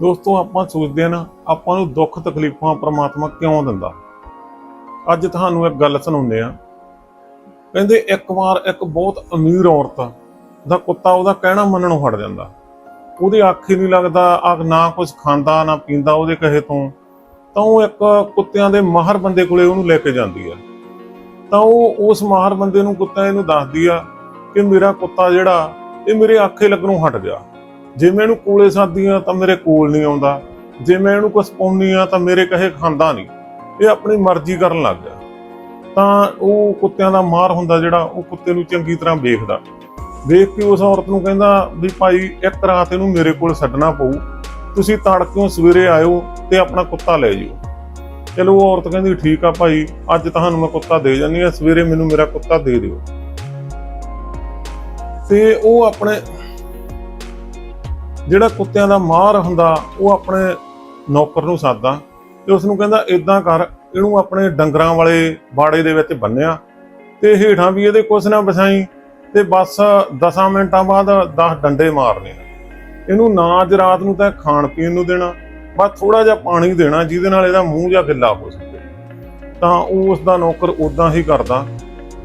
ਦੋਸਤੋ, ਆਪਾਂ ਸੋਚਦੇ ਆ ਨਾ, ਆਪਾਂ ਨੂੰ ਦੁੱਖ ਤਕਲੀਫਾਂ ਪ੍ਰਮਾਤਮਾ ਕਿਉਂ ਦਿੰਦਾ? ਅੱਜ ਤੁਹਾਨੂੰ ਇੱਕ ਗੱਲ ਸੁਣਾਉਂਦੇ ਆ ਕਹਿੰਦੇ, ਇੱਕ ਵਾਰ ਇੱਕ ਬਹੁਤ ਅਮੀਰ ਔਰਤ ਦਾ ਕੁੱਤਾ ਉਹਦਾ ਕਹਿਣਾ ਮੰਨਣੋਂ ਹਟ ਜਾਂਦਾ। ਉਹਦੇ ਅੱਖ ਹੀ ਨਹੀਂ ਲੱਗਦਾ ਆ ਨਾ ਕੁਝ ਖਾਂਦਾ, ਨਾ ਪੀਂਦਾ ਉਹਦੇ ਕਹੇ ਤੋਂ। ਤਾਂ ਉਹ ਇੱਕ ਕੁੱਤਿਆਂ ਦੇ ਮਾਹਰ ਬੰਦੇ ਕੋਲੇ ਉਹਨੂੰ ਲੈ ਕੇ ਜਾਂਦੀ ਆ। ਤਾਂ ਉਹ ਉਸ ਮਾਹਰ ਬੰਦੇ ਨੂੰ ਕੁੱਤਾ ਇਹਨੂੰ ਦੱਸਦੀ ਆ ਕਿ ਮੇਰਾ ਕੁੱਤਾ ਜਿਹੜਾ, ਇਹ ਮੇਰੇ ਆਖੇ ਲੱਗਣੋਂ ਹਟ ਗਿਆ। ਜੇ ਮੈਂ ਇਹਨੂੰ ਕੋਲੇ ਸਾਦੀ ਆ ਤਾਂ ਮੇਰੇ ਕੋਲ ਨਹੀਂ ਆਉਂਦਾ। ਜੇ ਮੈਂ ਇਹਨੂੰ ਕੁਝ ਪਾਉਣੀ ਆ ਤਾਂ ਮੇਰੇ ਕਹੇ ਖਾਂਦਾ ਨਹੀਂ। ਇਹ ਆਪਣੀ ਮਰਜ਼ੀ ਕਰਨ ਲੱਗ ਗਿਆ। ਤਾਂ ਉਹ ਕੁੱਤਿਆਂ ਦਾ ਮਾਰ ਹੁੰਦਾ ਜਿਹੜਾ ਉਹ ਕੁੱਤੇ ਨੂੰ ਚੰਗੀ ਤਰ੍ਹਾਂ ਵੇਖਦਾ। ਵੇਖ ਕੇ ਉਸ ਔਰਤ ਨੂੰ ਕਹਿੰਦਾ ਵੀ ਭਾਈ ਇੱਕ ਰਾਤ ਇਹਨੂੰ ਮੇਰੇ ਕੋਲ ਛੱਡਣਾ ਪਊ। ਤੁਸੀਂ ਤੜਕਿਓਂ ਸਵੇਰੇ ਆਇਓ ਤੇ ਆਪਣਾ ਕੁੱਤਾ ਲੈ ਜਿਓ। ਚਲੋ ਉਹ ਔਰਤ ਕਹਿੰਦੀ, ਠੀਕ ਆ ਭਾਈ, ਅੱਜ ਤੁਹਾਨੂੰ ਮੈਂ ਕੁੱਤਾ ਦੇ ਜਾਂਦੀ ਆ ਸਵੇਰੇ ਮੈਨੂੰ ਮੇਰਾ ਕੁੱਤਾ ਦੇ ਦਿਓ। ਤੇ ਉਹ ਆਪਣੇ ਜਿਹੜਾ ਕੁੱਤਿਆਂ ਦਾ ਮਾਹਰ ਹੁੰਦਾ, ਉਹ ਆਪਣੇ ਨੌਕਰ ਨੂੰ ਸਾਦਾ ਤੇ ਉਸ ਨੂੰ ਕਹਿੰਦਾ ਇਦਾਂ ਕਰ, ਇਹਨੂੰ ਆਪਣੇ ਡੰਗਰਾਂ ਵਾਲੇ ਬਾੜੇ ਦੇ ਵਿੱਚ ਬੰਨਿਆ ਤੇ ਹੇਠਾਂ ਵੀ ਇਹਦੇ ਕੁਛ ਨਾ ਬਸਾਈ ਤੇ ਬਸ 10 ਮਿੰਟਾਂ ਬਾਅਦ 10 ਡੰਡੇ ਮਾਰਨੇ ਇਹਨੂੰ ਨਾ ਅੱਜ ਰਾਤ ਨੂੰ ਤਾਂ ਖਾਣ ਪੀਣ ਨੂੰ ਦੇਣਾ, ਬਸ ਥੋੜਾ ਜਿਹਾ ਪਾਣੀ ਦੇਣਾ, ਜਿਹਦੇ ਨਾਲ ਇਹਦਾ ਮੂੰਹ ਜਾਂ ਗਿੱਲਾ ਹੋ ਸਕੇ। ਤਾਂ ਉਹ ਉਸ ਦਾ ਨੌਕਰ ਉਦਾਂ ਹੀ ਕਰਦਾ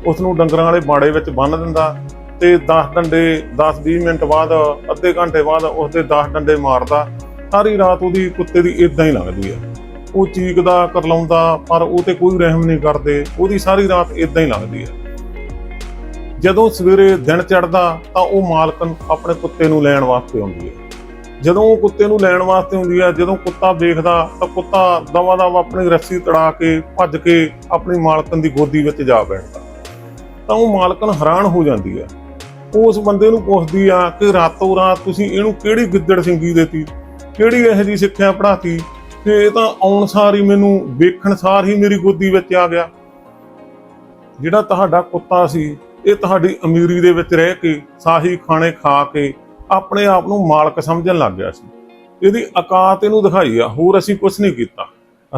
ਉਸ ਨੂੰ ਡੰਗਰਾਂ ਵਾਲੇ ਬਾੜੇ ਵਿੱਚ ਬੰਨ ਦਿੰਦਾ ਤੇ 10 ਡੰਡੇ 10-20 ਮਿੰਟ ਬਾਅਦ, ਅੱਧੇ ਘੰਟੇ ਬਾਅਦ ਉਸ ਦੇ 10 ਡੰਡੇ ਮਾਰਦਾ। ਸਾਰੀ ਰਾਤ ਉਹਦੀ ਕੁੱਤੇ ਦੀ ਇਦਾਂ ਹੀ ਲੰਘਦੀ ਹੈ ਉਹ ਚੀਕਦਾ ਕਰਲਾਉਂਦਾ, ਪਰ ਉਹ ਤੇ ਕੋਈ ਰਹਿਮ ਨਹੀਂ ਕਰਦੇ। ਉਹਦੀ ਸਾਰੀ ਰਾਤ ਇਦਾਂ ਹੀ ਲੰਘਦੀ ਹੈ ਜਦੋਂ ਸਵੇਰੇ ਦਿਨ ਚੜਦਾ ਤਾਂ ਉਹ ਮਾਲਕਨ ਆਪਣੇ ਕੁੱਤੇ ਨੂੰ ਲੈਣ ਵਾਸਤੇ ਆਉਂਦੀ ਹੈ ਜਦੋਂ ਉਹ ਕੁੱਤੇ ਨੂੰ ਲੈਣ ਵਾਸਤੇ ਆਉਂਦੀ ਹੈ ਜਦੋਂ ਕੁੱਤਾ ਵੇਖਦਾ, ਤਾਂ ਕੁੱਤਾ ਦਵਾ ਦਵਾ ਆਪਣੀ ਰੱਸੀ ਤੜਾ ਕੇ, ਭੱਜ ਕੇ ਆਪਣੀ ਮਾਲਕਨ ਦੀ ਗੋਦੀ ਵਿੱਚ ਜਾ ਬੈਠਦਾ। ਤਾਂ ਉਹ ਮਾਲਕਨ ਹੈਰਾਨ ਹੋ ਜਾਂਦੀ ਹੈ ਉਸ ਬੰਦੇ ਨੂੰ ਪੁੱਛਦੀ ਆ ਕਿ ਰਾਤੋਂ ਰਾਤ ਤੁਸੀਂ ਇਹਨੂੰ ਕਿਹੜੀ ਗਿੱਦੜ ਸਿੰਗੀ ਦੇਤੀ? ਕਿਹੜੀ ਇਹੋ ਜੀ ਸਿੱਖਿਆ ਪੜਾਤੀ ਕਿ ਇਹ ਤਾਂ ਆਉਣ ਸਾਰ ਹੀ ਮੈਨੂੰ, ਵੇਖਣ ਸਾਰ ਹੀ ਮੇਰੀ ਗੋਦੀ ਵਿੱਚ ਆ ਗਿਆ। ਜਿਹੜਾ ਤੁਹਾਡਾ ਕੁੱਤਾ ਸੀ, ਇਹ ਤੁਹਾਡੀ ਅਮੀਰੀ ਦੇ ਵਿੱਚ ਰਹਿ ਕੇ ਸਾਹੀ ਖਾਣੇ ਖਾ ਕੇ ਆਪਣੇ ਆਪ ਨੂੰ ਮਾਲਕ ਸਮਝਣ ਲੱਗ ਗਿਆ ਸੀ। ਇਹਦੀ ਔਕਾਤ ਇਹਨੂੰ ਦਿਖਾਈ ਆ, ਹੋਰ ਅਸੀਂ ਕੁਝ ਨਹੀਂ ਕੀਤਾ।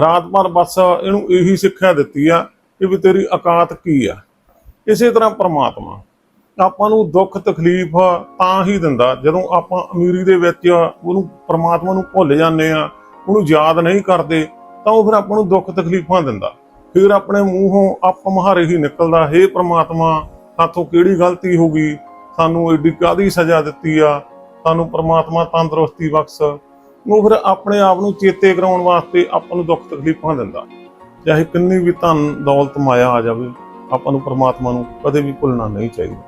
ਰਾਤ ਭਰ ਬਸ ਇਹਨੂੰ ਇਹੀ ਸਿੱਖਿਆ ਦਿੱਤੀ ਆ ਕਿ ਵੀ ਤੇਰੀ ਔਕਾਤ ਕੀ ਆ। ਇਸੇ ਤਰ੍ਹਾਂ ਪ੍ਰਮਾਤਮਾ ਆਪਾਂ ਨੂੰ ਦੁੱਖ ਤਕਲੀਫ ਤਾਂ ਹੀ ਦਿੰਦਾ। ਜਦੋਂ ਆਪਾਂ ਅਮੀਰੀ ਦੇ ਵਿੱਚ ਉਹਨੂੰ ਪਰਮਾਤਮਾ ਨੂੰ ਭੁੱਲ ਜਾਂਦੇ ਆ ਉਹਨੂੰ ਯਾਦ ਨਹੀਂ ਕਰਦੇ, ਤਾਂ ਉਹ ਫਿਰ ਆਪਾਂ ਨੂੰ ਦੁੱਖ ਤਕਲੀਫਾਂ ਦਿੰਦਾ। ਫਿਰ ਆਪਣੇ ਮੂੰਹੋਂ ਆਪ ਮਹਾਰੇ ਹੀ ਨਿਕਲਦਾ, ਹੇ ਪ੍ਰਮਾਤਮਾ, ਸਾਥੋਂ ਕਿਹੜੀ ਗਲਤੀ ਹੋ ਗਈ? ਸਾਨੂੰ ਏਡੀ ਕਾਦੀ ਸਜ਼ਾ ਦਿੱਤੀ ਆ? ਸਾਨੂੰ ਪ੍ਰਮਾਤਮਾ ਤੰਦਰੁਸਤੀ ਬਖਸ਼। ਉਹ ਫਿਰ ਆਪਣੇ ਆਪ ਨੂੰ ਚੇਤੇ ਕਰਾਉਣ ਵਾਸਤੇ ਆਪਾਂ ਨੂੰ ਦੁੱਖ ਤਕਲੀਫਾਂ ਦਿੰਦਾ। ਚਾਹੇ ਕਿੰਨੀ ਵੀ ਧਨ ਦੌਲਤ ਮਾਇਆ ਆ ਜਾਵੇ, ਆਪਾਂ ਨੂੰ ਪ੍ਰਮਾਤਮਾ ਨੂੰ ਕਦੇ ਵੀ ਭੁੱਲਣਾ ਨਹੀਂ ਚਾਹੀਦਾ।